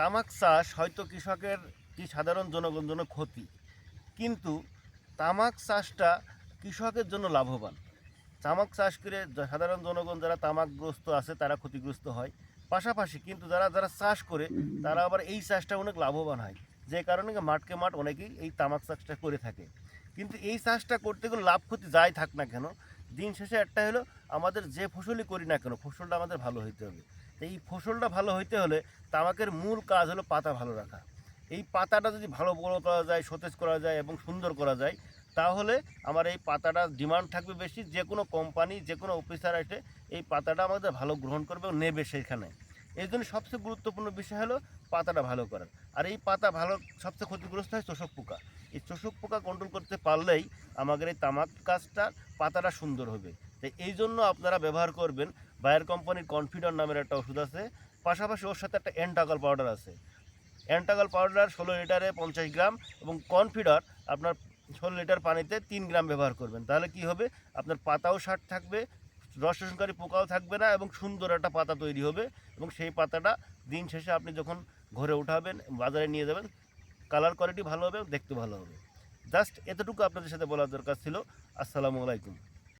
তামাক চাষ হয়তো কৃষকের কি সাধারণ জনগণ জন্য ক্ষতি। কিন্তু তামাক চাষটা কৃষকের জন্য লাভবান। তামাক চাষ করে সাধারণ জনগণ যারা তামাকগ্রস্ত আছে, তারা ক্ষতিগ্রস্ত হয়। পাশাপাশি কিন্তু যারা যারা চাষ করে, তারা আবার এই চাষটা অনেক লাভবান হয়। যে কারণে মাঠকে মাঠ অনেকেই এই তামাক চাষটা করে থাকে। কিন্তু এই চাষটা করতে গেলে লাভ ক্ষতি যাই থাক না কেন দিন শেষে একটা হলো আমাদের যে ফসলই করি না কেন, ফসলটা আমাদের ভালো হইতে হবে। এই ফসলটা ভালো হইতে হলে তামাকের মূল কাজ হলো পাতা ভালো রাখা। এই পাতাটা যদি ভালো বড় করা যায়, সতেজ করা যায় এবং সুন্দর করা যায়, তাহলে আমার এই পাতাটা ডিমান্ড থাকবে বেশি। যে কোনো কোম্পানি যে কোনো অফিসার এসে এই পাতাটা আমাদের ভালো গ্রহণ করবে ও নেবে সেখানে। এই জন্য সবচেয়ে গুরুত্বপূর্ণ বিষয় হলো পাতাটা ভালো করার। আর এই পাতা ভালো, সবচেয়ে ক্ষতিগ্রস্ত হয় চোষক পোকা। এই চোষক পোকা কন্ট্রোল করতে পারলেই আমাদের এই তামাক গাছটার পাতাটা সুন্দর হবে। তাই এই জন্য আপনারা ব্যবহার করবেন। বায়ার কোম্পানির কনফিডার নামের একটা ওষুধ আছে। পাশাপাশি ওর সাথে একটা অ্যান্টাগল পাউডার আছে। অ্যান্টাগল পাউডার ষোলো লিটারে পঞ্চাশ গ্রাম এবং কনফিডার আপনার ষোলো লিটার পানিতে তিন গ্রাম ব্যবহার করবেন। তাহলে কি হবে? আপনার পাতাও ষাট থাকবে, রস শোষণকারী পোকাও থাকবে না এবং সুন্দর একটা পাতা তৈরি হবে এবং সেই পাতাটা দিন শেষে আপনি যখন ঘরে উঠাবেন, বাজারে নিয়ে যাবেন কালার কোয়ালিটি ভালো হবে দেখতে ভালো হবে। জাস্ট এতটুকু আপনাদের সাথে বলার দরকার ছিল। আসসালামু আলাইকুম।